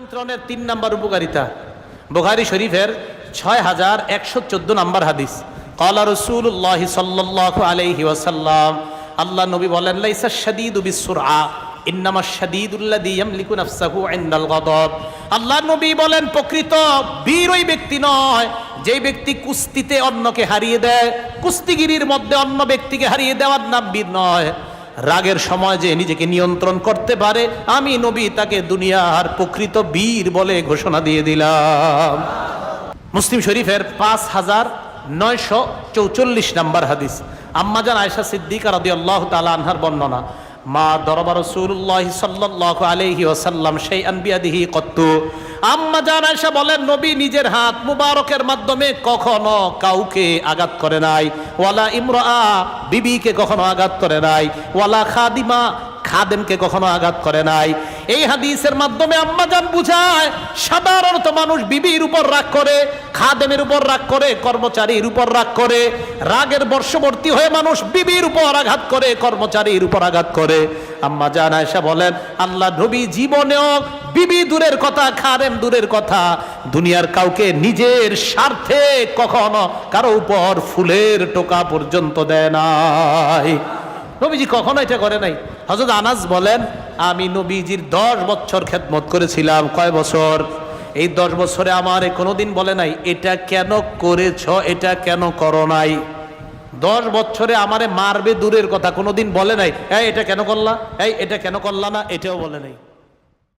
নিয়ন্ত্রণের তিন নাম্বার উপকারিতা। বুখারি শরীফের ছয় হাজার একশো চোদ্দ নাম্বার হাদিস। কলা রসুল্লাহ সাল্লাহ ওয়াসাল্লাম, আল্লাহ নবী বলেন, লাইসা শাদীদু ইয়ামলিকু নাফসাহু গাদাব। আল্লাহ নবী বলেন, প্রকৃত বীর ওই ব্যক্তি নয়, যেই ব্যক্তি কুস্তিতে অন্যকে হারিয়ে দেয়। কুস্তিগিরির মধ্যে অন্য ব্যক্তিকে হারিয়ে দেওয়ার নাম বীর নয়। রাগের সময় যে নিজেকে নিয়ন্ত্রণ করতে পারে, আমি নবী তাকে দুনিয়ার প্রকৃত বীর বলে ঘোষণা দিয়ে দিলাম। মুসলিম শরীফের পাঁচ হাজার নয়শো চৌচল্লিশ নাম্বার হাদিস। আম্মাজান আয়সা সিদ্দিকা রদি আল্লাহ তালা আনহার বর্ণনা মা দরবার রসুল্লাহ সাল্লাহ আলহি ওসাল্লাম সেই আনবিয়াদিহি কত্তু। আম্মা জান আয়সা বলেন, নবী নিজের হাত মুবারকের মাধ্যমে কখনো কাউকে আঘাত করে নাই। ওয়ালা ইমরা বিবিকে কখনো আঘাত করে নাই। ওয়ালা খাদিমা খাদেমকে কখনো আঘাত করে নাই। এই হাদিসের মাধ্যমে আম্মাজান বুঝায়, সাধারণত মানুষ বিবির উপর রাগ করে, খাদেমের উপর রাগ করে, কর্মচারীর উপর রাগ করে, রাগের বর্ষবর্তী হয়ে মানুষ বিবির উপর আঘাত করে, কর্মচারীর উপর আঘাত করে। আম্মা জান আয়সা বলেন, আল্লাহ নবী জীবনেও বিবি দূরের কথা, খাদেম দূরের কথা, দুনিয়ার কাউকে নিজের স্বার্থে কখনো কারও উপর ফুলের টোকা পর্যন্ত দেয় নাই। নবীজি কখনো এটা করে নাই। হজরত আনাস বলেন আমি নবীজির দশ বছর খেদমত করেছিলাম। কয় বছর? এই দশ বছরে আমার কোনোদিন বলে নাই, এটা কেন করেছ? এটা কেন করো নাই? দশ বছরে আমারে মারবে দূরের কথা কোনোদিন বলে নাই, এই, এটা কেন করলা? এই, এটা কেন করলা না? এটাও বলে নাই।